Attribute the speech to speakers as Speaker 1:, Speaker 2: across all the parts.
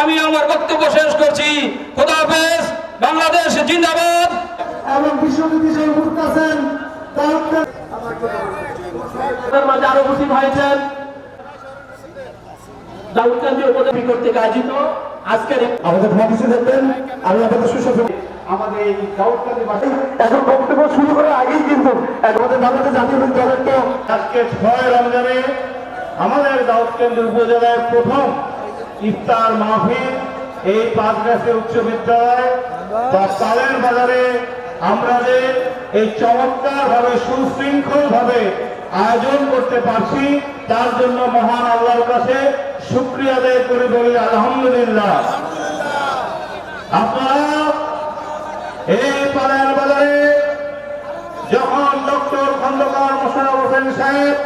Speaker 1: আমি আমার বক্তব্য শেষ করছি। খোদা হাফেজ বাংলাদেশ জিন্দাবাদ।
Speaker 2: এবং আছেন
Speaker 3: মাঝে আরও উপস্থিত হয়েছেন। দাউদকান্দি উপজেলা কর্তৃক আয়োজিত আজকের
Speaker 2: আমাদের দেখবেন আমি আপনাদের আমাদের এই দাউদকান্দি এখন বক্তব্য শুরু করার আগেই কিন্তু আমাদের বাংলাদেশ জাতীয় দলের তো
Speaker 4: আজকে ছয় রমজানে আমাদের দাউদকেন্দ্র উপজেলায় প্রথম ইফতার মাহফিল এই পাঁচগাছি উচ্চ বিদ্যালয় বাজারে আমরা যে এই চমৎকার ভাবে সুশৃঙ্খল ভাবে আয়োজন করতে পারছি, তার জন্য মহান আল্লাহর কাছে শুক্রিয়া আদায় করে বলি, আলহামদুলিল্লাহ। আপনারা এই পালের বাজারে যখন ডক্টর খন্দকার মোশারফ হোসেন সাহেব,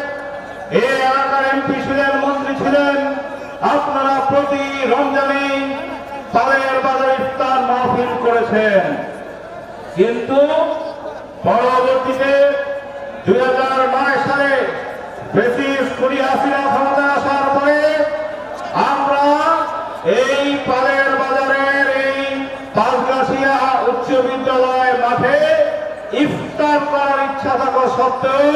Speaker 4: এই এলাকার এমপি ছিলেন, মন্ত্রী ছিলেন রমজানে পালের বাজার ইফতার মাহফিল করেছেন। কিন্তু পরবর্তীতে দুই হাজার নয় সালে ব্রিটিশ কুড়ি হাসিনা ক্ষমতা আসার পরে আমরা এই পালের বাজারের এই পালকাশিয়া উচ্চ বিদ্যালয় মাঠে ইফতার করার ইচ্ছা থাকা সত্ত্বেও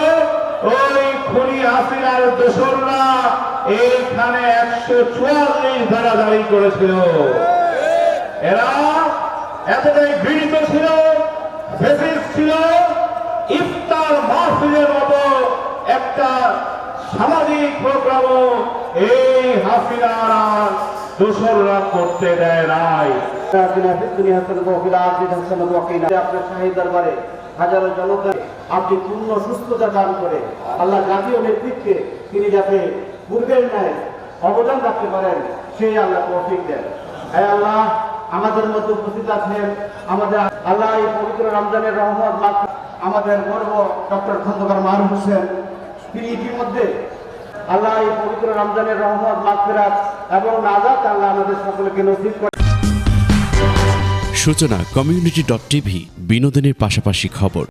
Speaker 4: ওই খুনি হাসিনার দোসররা এইখানে একশো চুয়াল্লিশ ধারা জারি করেছিল। এরা এতটাই ঘৃণিত ছিল ছিল, ইফতার মাহফিলের মতো একটা সামাজিক প্রোগ্রামও এই হাসিনারা দোসররা করতে দেয় নাই।
Speaker 2: আপনি পূর্ণ সুস্থতা দান করে আল্লাহ জাতীয় নেতৃত্বে তিনি যাতে পূর্বের ন্যায় অবদান রাখতে পারেন, সেই আল্লাহ তৌফিক দেন। হ্যাঁ আল্লাহ, আমাদের মধ্যে উপস্থিত আছেন আমাদের আল্লাহ, এই পবিত্র রমজানের রহমত লাভ আমাদের গর্ব ডক্টর খন্দকার মারুফ হোসেন, তিনি ইতিমধ্যে আল্লাহ, এই পবিত্র রমজানের রহমত লাভ এবং নাজাত আল্লাহ আমাদের সকলকে নসিব করে
Speaker 5: সূচনা কমিউনিটি ডট টিভি, বিনোদনের পাশাপাশি খবর।